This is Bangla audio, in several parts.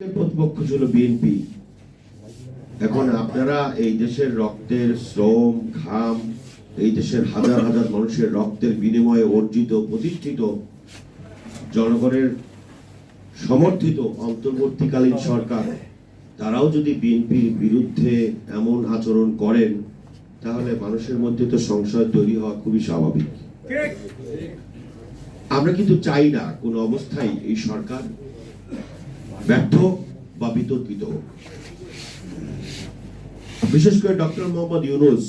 প্রতিপক্ষ ছিল বিএনপি এখন আপনারা এই দেশের রক্তের শ্রম, ঘাম, এই দেশের হাজার হাজার মানুষের রক্তের বিনিময়ে অর্জিত, প্রতিষ্ঠিত, জনগণের সমর্থিত, অন্তর্বর্তীকালীন সরকার, তারাও যদি বিএনপির বিরুদ্ধে এমন আচরণ করেন, তাহলে মানুষের মধ্যে তো সংশয় তৈরি হওয়া খুবই স্বাভাবিক। আমরা কিন্তু চাই না কোনো অবস্থায় এই সরকার ব্যর্থ বা বিতর্কিত। বিশেষ করে ডক্টর মোহাম্মদ ইউনুস,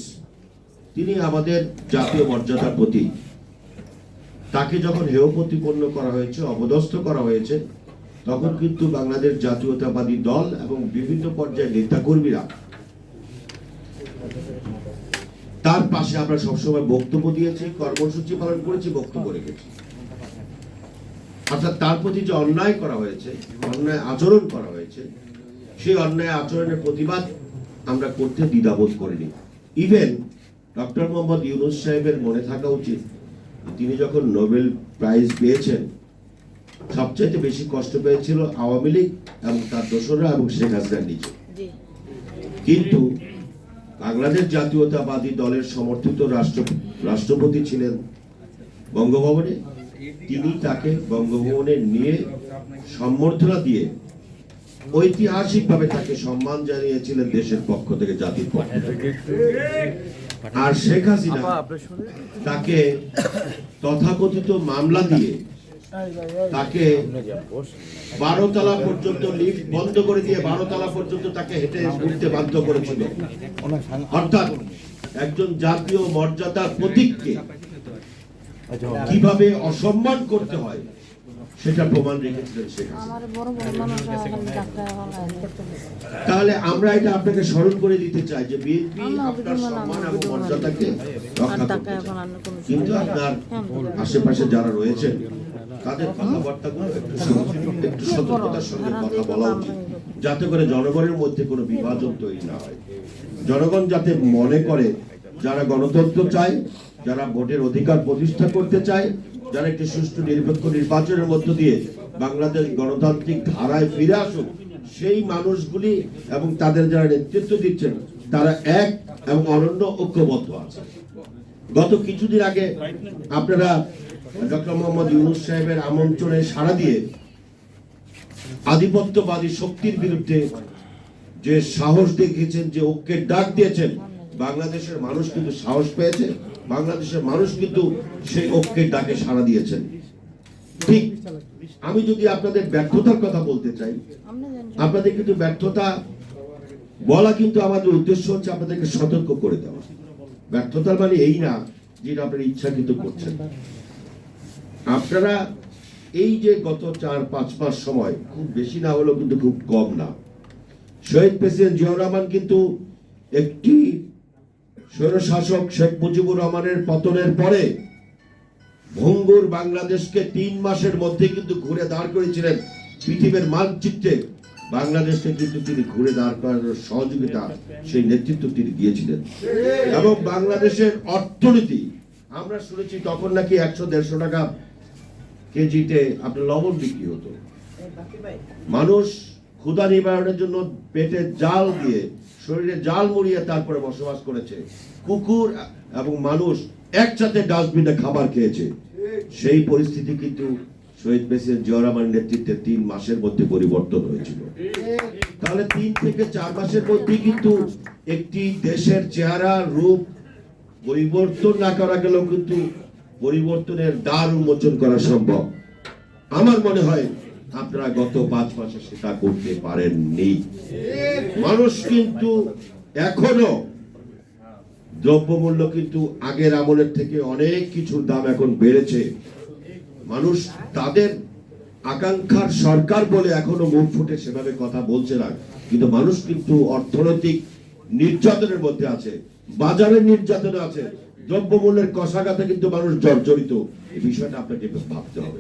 তিনি আমাদের জাতীয় মর্যাদার প্রতি, তাকে যখন হেয় প্রতিপন্ন করা হয়েছে, অপদস্থ করা হয়েছে, তখন কিন্তু বাংলাদেশ জাতীয়তাবাদী দল এবং বিভিন্ন পর্যায়ের নেতাকর্মীরা তার পাশে আমরা সবসময় বক্তব্য দিয়েছি, কর্মসূচি পালন করেছি, বক্তব্য রেখেছি। অর্থাৎ তার প্রতি যে অন্যায় করা হয়েছে অন্যায় আচরণ করা হয়েছে সেই অন্যায় আচরণের প্রতিবাদ আমরা করতে দ্বিধাবোধ করিনি। ইভেন ডক্টর মোহাম্মদ ইউনুস সাহেবের মনে থাকা উচিত তিনি যখন নোবেল প্রাইজ পেয়েছেন সবচাইতে বেশি কষ্ট পেয়েছিল আওয়ামী লীগ এবং তার দোসররা এবং শেখ হাসিনার নিজে কিন্তু বাংলাদেশ জাতীয়তাবাদী দলের সমর্থিত রাষ্ট্র রাষ্ট্রপতি ছিলেন বঙ্গভবনে। তিনি তাকে বঙ্গভবনে নিয়ে সম্বর্ধনা দিয়ে ঐতিহাসিকভাবে তাকে সম্মান জানিয়েছিলেন দেশের পক্ষ থেকে জাতির পক্ষ থেকে। আর শেখ হাসিনা তাকে তথাকথিত মামলা দিয়ে তাকে বারো তলা পর্যন্ত লিফট বন্ধ করে দিয়ে বারো তলা পর্যন্ত তাকে হেঁটে উঠতে বাধ্য করেছিল। অর্থাৎ একজন জাতীয় মর্যাদার প্রতীককে কীভাবে অসম্মান করতে হয় সেটা প্রমাণ রেখেছিলেন শেখ তাহলে আমরা এটা আপনাকে স্মরণ করে দিতে চাই যে বিএনপি আপনার সম্মান এবং মর্যাদাকে কিন্তু আপনার আশেপাশে যারা রয়েছেন তাদের কথাবার্তাগুলো একটু একটু সতর্কতার সঙ্গে কথা বলা উচিত। যাতে করে জনগণের মধ্যে কোনো বিভাজন তৈরি না হয়। জনগণ যাতে মনে করে যারা গণতন্ত্র চায় যারা ভোটের অধিকার প্রতিষ্ঠা করতে চায়, যারা একটি সুষ্ঠু নিরপেক্ষ নির্বাচনের মধ্য দিয়ে বাংলাদেশ গণতান্ত্রিক ধারায় ফিরে আসুক, সেই মানুষগুলি এবং তাদের যারা নেতৃত্ব দিচ্ছেন, তারা এক এবং অনন্য ঐক্যবদ্ধ আছে। গত কিছুদিন আগে আপনারা ডক্টর মোহাম্মদ ইউনুস সাহেবের আমন্ত্রণে সাড়া দিয়ে আধিপত্যবাদী শক্তির বিরুদ্ধে যে সাহস দেখিয়েছেন, যে ঐক্যের ডাক দিয়েছেন বাংলাদেশের মানুষ কিন্তু সাহস পেয়েছে, বাংলাদেশের মানুষ কিন্তু সেই ঐক্যের ডাকে সাড়া দিয়েছেন। ঠিক, আমি যদি আপনাদের ব্যর্থতার কথা বলতে চাই, আপনাদের কিন্তু ব্যর্থতা বলা কিন্তু আমাদের উদ্দেশ্য হচ্ছে আপনাদেরকে সতর্ক করে দেওয়া। ব্যর্থতার মানে এই না যেটা আপনারা ইচ্ছাকৃত করছেন। আপনারা এই যে গত চার, পাঁচ মাস সময়, খুব বেশি না হলেও কিন্তু খুব কম না। শহীদ প্রেসিডেন্ট জিয়াউর রহমান কিন্তু একটি স্বৈরশাসক শেখ মুজিবুর রহমানের পতনের পরে ভঙ্গুর বাংলাদেশকে তিন মাসের মধ্যে কিন্তু ঘুরে দাঁড় করেছিলেন পৃথিবীর মানচিত্রে। বাংলাদেশকে কিন্তু তিনি ঘুরে দাঁড় করানোর সহযোগিতা সেই নেতৃত্ব তিনি দিয়েছিলেন। এবং বাংলাদেশের অর্থনীতি আমরা শুনেছি তখন নাকি একশো দেড়শো টাকা কেজিতে আপনার লবণ বিক্রি হতো। মানুষ ক্ষুদা নিবারণের জন্য পেটে জাল দিয়ে শরীরে জাল মুড়িয়ে তারপরে বসবাস করেছে। কুকুর এবং মানুষ একসাথে ডাস্টবিনে খাবার খেয়েছে। সেই পরিস্থিতি কিন্তু শহীদ নেতৃত্বে তিন মাসের মধ্যে পরিবর্তন হয়েছিল। তাহলে তিন থেকে চার মাসের মধ্যে কিন্তু একটি দেশের চেহারা, রূপ পরিবর্তন না করা গেলেও কিন্তু পরিবর্তনের দ্বার উন্মোচন করা সম্ভব। আমার মনে হয় আপনারা গত পাঁচ মাসে সেটা করতে পারেননি। মানুষ কিন্তু এখনও দ্রব্যমূল্য কিন্তু আগের আমলের থেকে অনেক কিছুর দাম এখন বেড়েছে। মানুষ তাদের আকাঙ্ক্ষার সরকার বলে এখনও মুখ ফুটে সেভাবে কথা বলছে না। কিন্তু মানুষ কিন্তু অর্থনৈতিক নির্যাতনের মধ্যে আছে বাজারের নির্যাতনে আছে। দ্রব্যমূল্যের কষাঘাতে কিন্তু মানুষ জর্জরিত। এই বিষয়টা আপনাকে ভাবতে হবে।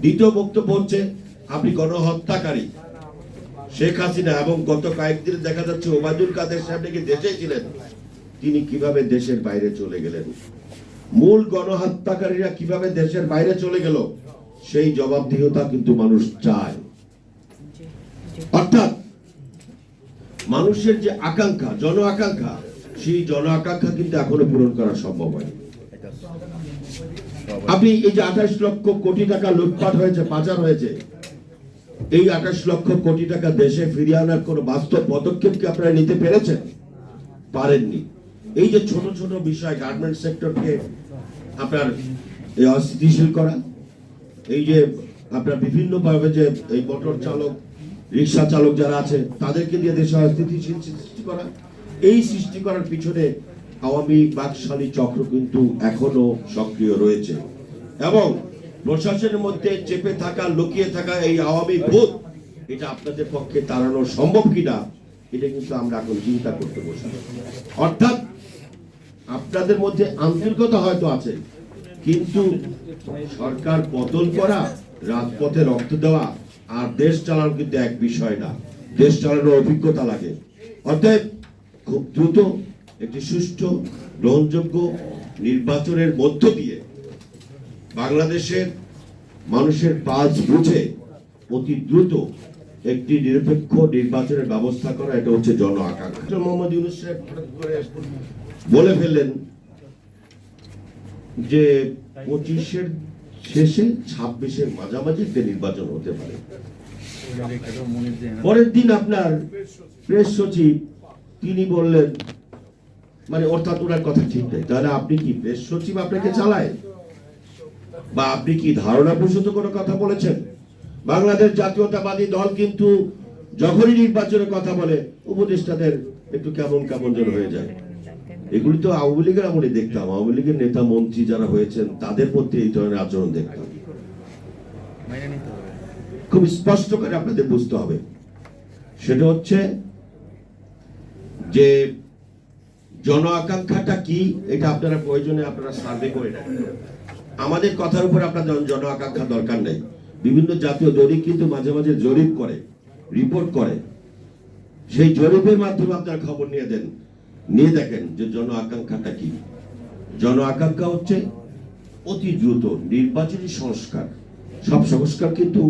দ্বিতীয় বক্তব্য হচ্ছে, আপনি গণহত্যাকারী। শেখ হাসিনা এবং গত কয়েকদিন দেখা যাচ্ছে ওবায়দুল কাদের সাহেব নাকি দেশে ছিলেন। তিনি কীভাবে দেশের বাইরে চলে গেলেন? মূল গণহত্যাকারীরা কীভাবে দেশের বাইরে চলে গেল? সেই জবাবদিহতা কিন্তু মানুষ চায়। অর্থাৎ, মানুষের যে আকাঙ্ক্ষা, জন আকাঙ্ক্ষা সেই জন আকাঙ্ক্ষা কিন্তু এখনও পূরণ করা সম্ভব হয়নি। আপনি এই যে আঠাশ লক্ষ কোটি টাকা লুটপাট হয়েছে, পাচার হয়েছে, এই আঠাশ লক্ষ কোটি টাকা দেশে ফিরিয়ে আনার কোন বাস্তব পদক্ষেপ কি আপনারা নিতে পেরেছেন? পারেননি। এই যে ছোট ছোট বিষয় গার্মেন্ট সেক্টরকে আপনার এই অস্থিতিশীল করা, এই যে আপনার বিভিন্ন ভাবে যে এই মোটর চালক, রিক্সা চালক যারা আছে, তাদেরকে দিয়ে দেশে অস্থিতিশীল সৃষ্টি করা এই সৃষ্টি করার পিছনে আওয়ামী বাকশালী চক্র কিন্তু এখনও সক্রিয় রয়েছে। এবং প্রশাসনের মধ্যে চেপে থাকা, লুকিয়ে থাকা এই আওয়ামী ভূত, এটা আপনাদের পক্ষে তাড়ানো সম্ভব কিনা, এটা কিন্তু আমরা এখন চিন্তা করতে বসে অর্থাৎ আপনাদের মধ্যে আন্তরিকতা হয়তো আছে, কিন্তু সরকার পতন করা, রাজপথে রক্ত দেওয়া আর দেশ চালানো কিন্তু এক বিষয় না। দেশ চালানোর অভিজ্ঞতা লাগে। অতএব খুব দ্রুত একটি সুষ্ঠু গ্রহণযোগ্য নির্বাচনের মধ্য দিয়ে বাংলাদেশের মানুষের পাঁচ বুঝে অতি দ্রুত একটি নিরপেক্ষ নির্বাচনের ব্যবস্থা করা এটা হচ্ছে জন আকাঙ্ক্ষা। মোহাম্মদ ইউনুস সাহেব হঠাৎ করে বলে ফেললেন যে পঁচিশের শেষে ছাব্বিশের মাঝামাঝিতে নির্বাচন হতে পারে। পরের দিন আপনার প্রেস সচিব তিনি বললেন মানে অর্থাৎ ওনার কথা ঠিক নেই। তাহলে আপনি কি প্রেস সচিব আপনাকে চালায়? বা আপনি কি ধারণা প্রসূত কোনো কথা বলেছেন? বাংলাদেশ জাতীয়তাবাদী দল কিন্তু যখনই নির্বাচনের কথা বলে, উপদেষ্টাদের একটু কেমন কেমন যেন হয়ে যায়। এগুলি তো আওয়ামী লীগের আমলে দেখতাম। আওয়ামী লীগের নেতা, মন্ত্রী যারা হয়েছেন, তাদের মধ্যে এই ধরনের আচরণ দেখতাম। খুব স্পষ্ট করে আপনাদের বুঝতে হবে। সেটা হচ্ছে যে জন আকাঙ্ক্ষাটা কি, এটা আপনারা প্রয়োজনে আপনারা সার্ভে করে আমাদের কথার উপর আপনার জন আকাঙ্ক্ষা দরকার নেই। বিভিন্ন জাতীয় জরিপ কিন্তু মাঝে মাঝে জরিপ করে রিপোর্ট করে। সেই জরিপের মাধ্যমে আপনারা খবর নিয়ে দেন। নিয়ে দেখেন যে জন আকাঙ্ক্ষাটা কি। জন আকাঙ্ক্ষা হচ্ছে অতি দ্রুত নির্বাচনী সংস্কার। সব সংস্কার কিন্তু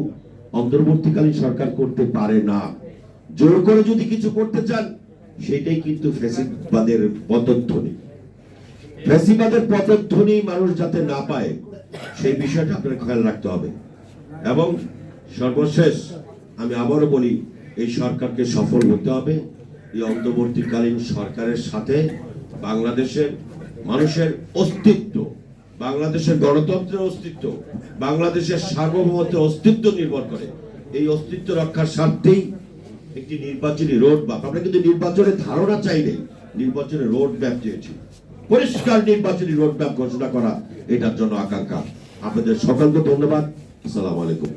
অন্তর্বর্তীকালীন সরকার করতে পারে না। জোর করে যদি কিছু করতে চান সেটাই কিন্তু ফ্যাসিবাদের পদধ্বনি ফ্যাসিবাদের পদধ্বনি মানুষ যাতে না পায়, সেই বিষয়টা আপনার খেয়াল রাখতে হবে। এবং সর্বশেষ আমি আবারও বলি, এই সরকারকে সফল হতে হবে। এই অন্তর্বর্তীকালীন সরকারের সাথে বাংলাদেশের মানুষের অস্তিত্ব, বাংলাদেশের গণতন্ত্রের অস্তিত্ব, বাংলাদেশের সার্বভৌমত্বের অস্তিত্ব নির্ভর করে। এই অস্তিত্ব রক্ষার স্বার্থেই একটি নির্বাচনী রোড ম্যাপ আমরা কিন্তু নির্বাচনের ধারণা চাইলে নির্বাচনের রোড ম্যাপ চেয়েছি পরিষ্কার নির্বাচনী রোড ম্যাপ ঘোষণা করা এটার জন্য আকাঙ্ক্ষা। আপনাদের সকলকে ধন্যবাদ। আসসালামু আলাইকুম।